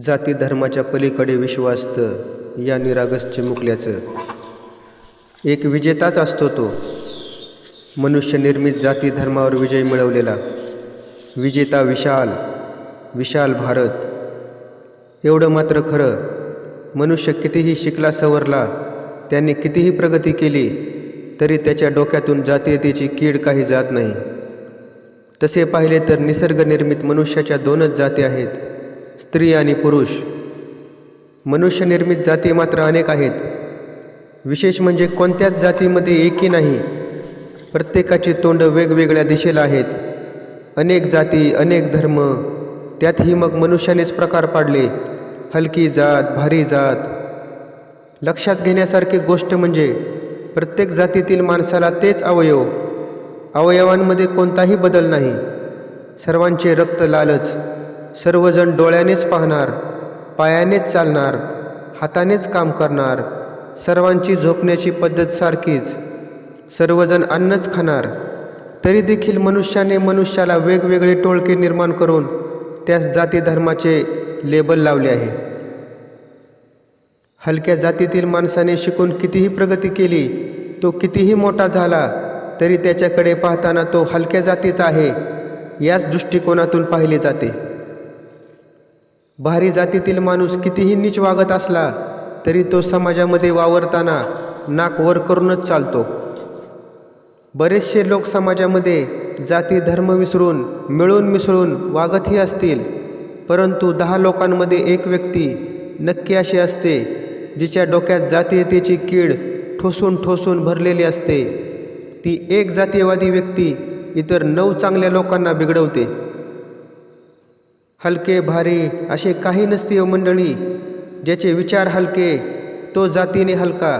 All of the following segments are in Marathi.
जाती धर्माच्या पलीकडे विश्वास्त या निरागस चिमुकल्याचं एक विजेताच असतो तो. मनुष्य निर्मित जाती धर्मावर विजय मिळवलेला. विजेता विशाल विशाल भारत. एवढं मात्र खरं. मनुष्य कितीही शिकला सवरला त्याने कितीही प्रगती केली तरी त्याच्या डोक्यातून जातीयतेची कीड काही जात नाही. तसे पाहिले तर निसर्गनिर्मित मनुष्याच्या दोनच जाती आहेत. स्त्री आणि पुरुष. मनुष्यनिर्मित जाती मात्र अनेक आहेत. विशेष म्हणजे कोणत्याच जातीमध्ये एकी नाही. प्रत्येकाची तोंड वेगवेगळ्या दिशेला आहेत. अनेक जाती अनेक धर्म त्यातही मग मनुष्यानेच प्रकार पाडले. हलकी जात भारी जात. लक्षात घेण्यासारखी गोष्ट म्हणजे प्रत्येक जातीतील माणसाला तेच अवयव. अवयवांमध्ये कोणताही बदल नाही. सर्वांचे रक्त लालच. सर्वजण डोळ्यानेच पाहणार पायानेच चालणार हातानेच काम करणार सर्वांची झोपण्याची पद्धत सारखीच. सर्वजण अन्नच खाणार. तरी देखील मनुष्याने मनुष्याला वेगवेगळे टोळके निर्माण करून त्यास जाती धर्माचे लेबल लावले आहे. हलक्या जातीतील माणसाने शिकून कितीही प्रगती केली तो कितीही मोठा झाला तरी त्याच्याकडे पाहताना तो हलक्या जातीचा आहे याच दृष्टिकोनातून पाहिले जाते. भारी जातीतील माणूस कितीही नीच वागत असला तरी तो समाजामध्ये वावरताना नाक वर करूनच चालतो. बरेचसे लोक समाजामध्ये जाती धर्म विसरून मिळून मिसळून वागतही असतील परंतु दहा लोकांमध्ये एक व्यक्ती नक्की अशी असते जिच्या डोक्यात जातीयतेची कीड ठोसून ठोसून भरलेली असते. ती एक जातीयवादी व्यक्ती इतर नऊ चांगल्या लोकांना बिघडवते. हलके भारी असे काही नसते हो मंडळी ज्याचे विचार हलके तो जातीने हलका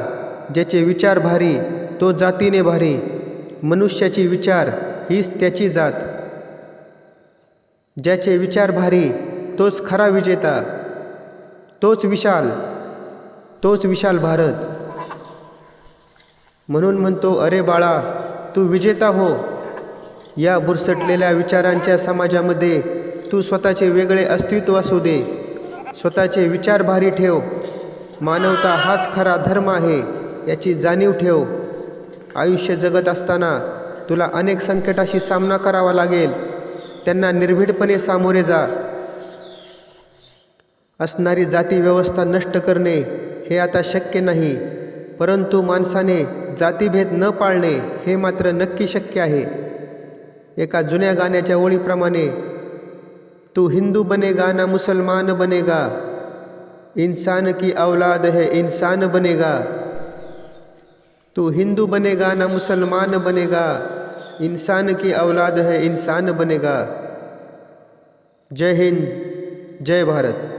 ज्याचे विचार भारी तो जातीने भारी. मनुष्याची विचार हीच त्याची जात. ज्याचे विचार भारी तोच खरा विजेता. तोच विशाल तोच विशाल भारत. म्हणून म्हणतो अरे बाळा तू विजेता हो. या बुरसटलेल्या विचारांच्या समाजामध्ये तू स्वतःचे वेगळे अस्तित्व असू दे. स्वतःचे विचार भारी ठेव. मानवता हाच खरा धर्म आहे याची जाणीव ठेव. आयुष्य जगत असताना तुला अनेक संकटाशी सामना करावा लागेल. त्यांना निर्भीडपणे सामोरे जा. असणारी जाती व्यवस्था नष्ट करणे हे आता शक्य नाही परंतु माणसाने जातीभेद न पाळणे हे मात्र नक्की शक्य आहे. एका जुन्या गाण्याच्या ओळीप्रमाणे तू हिंदू बनेगा ना मुसलमान बनेगा। इंसान की औलाद है, इंसान बनेगा। तू हिंदू बनेगा ना मुसलमान बनेगा। इंसान की औलाद है, इंसान बनेगा। जय हिंद, जय भारत।